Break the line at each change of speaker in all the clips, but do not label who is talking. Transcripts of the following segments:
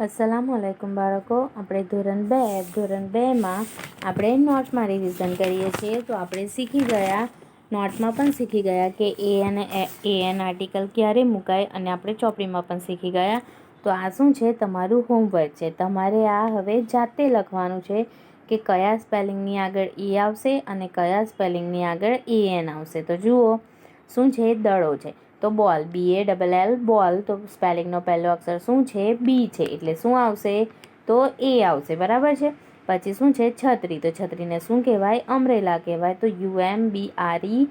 અસલામ વાલેકુમ બાળકો. આપણે ધોરણ બે, ધોરણ બેમાં આપણે નોટમાં રિવિઝન કરીએ છીએ. તો આપણે શીખી ગયા, નોટમાં પણ શીખી ગયા કે એ અને એ એન આર્ટિકલ ક્યારે મુકાય અને આપણે ચોપડીમાં પણ શીખી ગયા. તો આ શું છે? તમારું હોમવર્ક છે. તમારે આ હવે જાતે લખવાનું છે કે કયા સ્પેલિંગની આગળ એ આવશે અને કયા સ્પેલિંગની આગળ એ એન આવશે. તો જુઓ, શું છે? દડો છે. તો બોલ. બી એ ડબલ એલ બોલ. તો સ્પેલિંગનો પહેલો અક્ષર શું છે? બી છે. એટલે શું આવશે? તો એ આવશે. બરાબર છે? પછી શું છે? છત્રી. તો છત્રીને શું કહેવાય? અમરેલા કહેવાય. તો U M B R E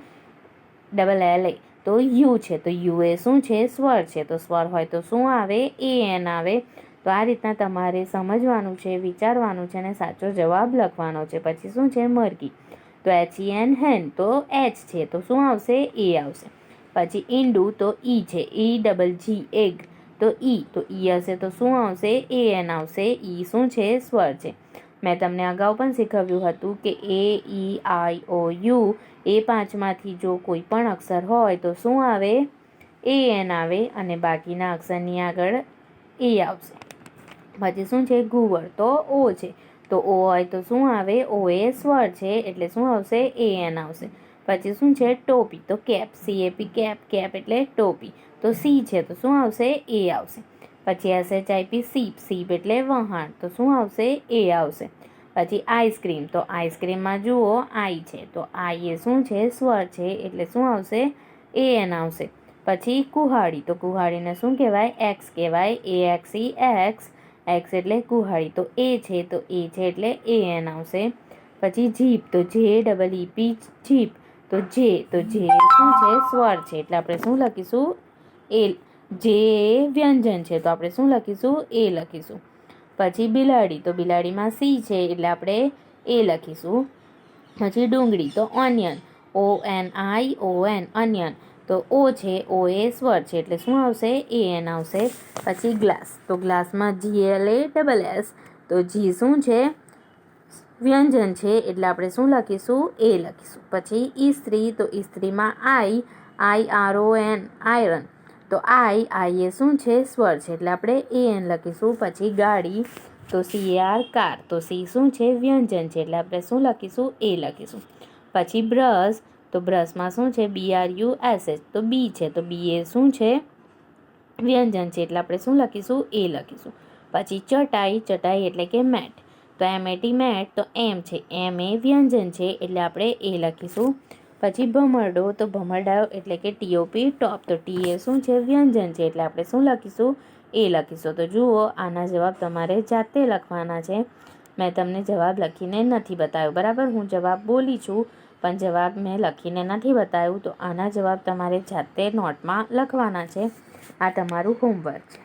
double L A તો યુ છે. તો યુ એ શું છે? સ્વર છે. તો સ્વર હોય તો શું આવે? એ એન આવે. તો આ રીતના તમારે સમજવાનું છે, વિચારવાનું છે અને સાચો જવાબ લખવાનો છે. પછી શું છે? મરઘી. તો એચ ઈ એન હેન તો એચ છે. તો શું આવશે? એ આવશે. પછી ઈંડું તો ઈ છે. ઈ ડબલ જી એગ તો ઈ તો ઈ હશે તો શું આવશે? એ એન આવશે. ઈ શું છે? સ્વર છે. મેં તમને અગાઉ પણ શીખવ્યું હતું કે એ, ઈ, આઈ, ઓ, યુ એ પાંચમાંથી જો કોઈ પણ અક્ષર હોય તો શું આવે? એ એન આવે અને બાકીના અક્ષરની આગળ એ આવશે. પછી શું છે? ગુવર તો ઓ છે. તો ઓ હોય તો શું આવે? ઓ એ સ્વર છે. એટલે શું આવશે? એ એન આવશે. પછી શું છે? ટોપી. તો cap, C A P cap cap એટલે ટોપી. તો સી છે, તો શું આવશે? એ આવશે. પછી S H I P ship. Ship એટલે વહાણ. તો શું આવશે? એ આવશે. પછી આઈસ્ક્રીમ. તો આઈસ્ક્રીમમાં જુઓ, આઈ છે. તો આઈ એ શું છે? સ્વર છે. એટલે શું આવશે? એ એન આવશે. પછી કુહાડી. તો કુહાડીને શું કહેવાય? એક્સ કહેવાય. A X E axe. Axe એટલે કુહાડી. તો એ છે. તો એ છે એટલે એ એન આવશે. પછી જીપ. તો જે ડબલ ઈ પી જીપ. તો જે તો જે શું છે? સ્વર છે. એટલે આપણે શું લખીશું? એ જે વ્યંજન છે. તો આપણે શું લખીશું? એ લખીશું. પછી બિલાડી. તો બિલાડીમાં સી છે. એટલે આપણે એ લખીશું. પછી ડુંગળી. તો onion. O N I O N. Onion તો ઓ છે. ઓ એ સ્વર છે. એટલે શું આવશે? એ એન આવશે. પછી ગ્લાસ. તો ગ્લાસમાં G L A double S. તો જી શું છે? વ્યંજન છે એટલે આપણે શું લખીશું? એ લખીશું. પછી ઈસ્ત્રી તો ઈસ્ત્રીમાં I I R O N, iron. તો આઈ આઈ એ શું છે? સ્વર છે. એટલે આપણે એ એન લખીશું. પછી ગાડી, તો સી આર કાર. તો સી શું છે? વ્યંજન છે. એટલે આપણે શું લખીશું? એ લખીશું. પછી બ્રશ, તો બ્રશમાં શું છે? B R U S H. તો બી છે. તો બી એ શું છે? વ્યંજન છે. એટલે આપણે શું લખીશું? એ લખીશું. પછી ચટાઈ ચટાઈ એટલે કે મેટ. તો એમ એટી મેટ તો એમ છે. એમ એ વ્યંજન છે એટલે આપણે એ લખીશું. પછી ભમરડો, તો ભમરડાઓ એટલે કે ટીઓપી ટોપ તો ટી એ શું છે? વ્યંજન છે એટલે આપણે શું લખીશું? એ લખીશું. તો જુઓ, આના જવાબ તમારે જાતે લખવાના છે. મેં તમને જવાબ લખીને નથી બતાવ્યો. બરાબર? હું જવાબ બોલી છું, પણ જવાબ મેં લખીને નથી બતાવ્યું. તો આના જવાબ તમારે જાતે નોટમાં લખવાના છે. આ તમારું હોમવર્ક છે.